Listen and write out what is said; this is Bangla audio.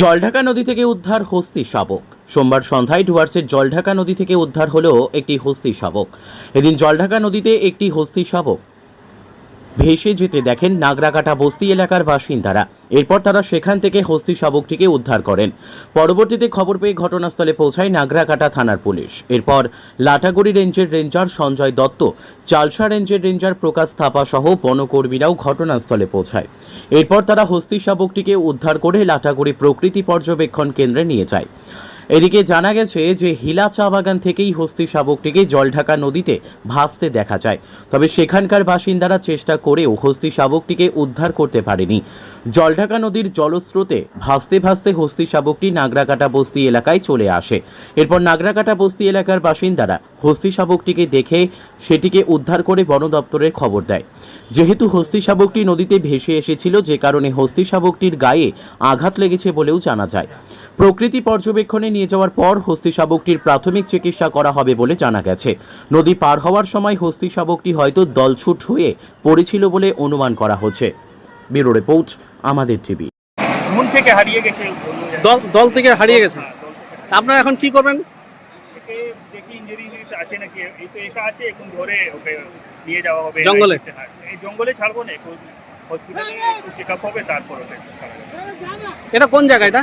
জলঢাকা নদী থেকে উদ্ধার হস্তি শাবক। সোমবার সন্ধ্যায় ডুয়ার্সের জলঢাকা নদী থেকে উদ্ধার হলেও একটি হস্তি শাবক। এদিন জলঢাকা নদীতে একটি হস্তি শাবক ভেসে যেতে দেখেন নাগরাকাটা বস্তি এলাকার বাসিন্দারা। এরপর তারা সেখান থেকে হস্তি শাবকটিকে উদ্ধার করেন। পরবর্তীতে খবর পেয়ে ঘটনাস্থলে পৌঁছায় নাগরাকাটা থানার পুলিশ। এরপর লাটাগুড়ি রেঞ্জের রেঞ্জার সঞ্জয় দত্ত, চালসা রেঞ্জের রেঞ্জার প্রকাশ থাপা সহ বনকর্মীরাও ঘটনাস্থলে পৌঁছায়। এরপর তারা হস্তি শাবকটিকে উদ্ধার করে লাটাগুড়ি প্রকৃতি পর্যবেক্ষণ কেন্দ্রে নিয়ে যায়। এদিকে জানা গেছে যে হিলা চা বাগান থেকেই হস্তি শাবকটিকে জলঢাকা নদীতে ভাসতে দেখা যায়। তবে সেখানকার বাসিন্দারা চেষ্টা করেও হস্তি শাবকটিকে উদ্ধার করতে পারেনি। জলঢাকা নদীর জলস্রোতে ভাসতে ভাসতে হস্তি শাবকটি নাগরাকাটা বস্তি এলাকায় চলে আসে। এরপর নাগরাকাটা বস্তি এলাকার বাসিন্দারা হস্তি শাবকটিকে দেখে সেটিকে উদ্ধার করে বন দপ্তরের খবর দেয়। যেহেতু হস্তি শাবকটি নদীতে ভেসে এসেছিল, যে কারণে হস্তি শাবকটির গায়ে আঘাত লেগেছে বলেও জানা যায়। প্রকৃতি পর্যবেক্ষণে নিয়ে যাওয়ার পর হস্তি শাবকটির প্রাথমিক চিকিৎসা করা হবে বলে জানা গেছে। নদী পার হওয়ার সময় হস্তি শাবকটি হয়তো দলছুট হয়ে পড়েছিল বলে অনুমান করা হচ্ছে। ব্যুরো রিপোর্ট আমাদের টিভি। মন থেকে হারিয়ে গেছে। দল দল থেকে হারিয়ে গেছে? হ্যাঁ, আপনারা এখন কি করবেন? দেখি ইঞ্জুরি আছে নাকি? এই তো একা আছে এখন ধরে ওকে নিয়ে যাওয়া হবে। জঙ্গলে? হ্যাঁ, এই জঙ্গলে ছাড়বো না এখন হসপিটালে চেক আপ হবে তারপর ওকে এটা কোন জায়গা এটা?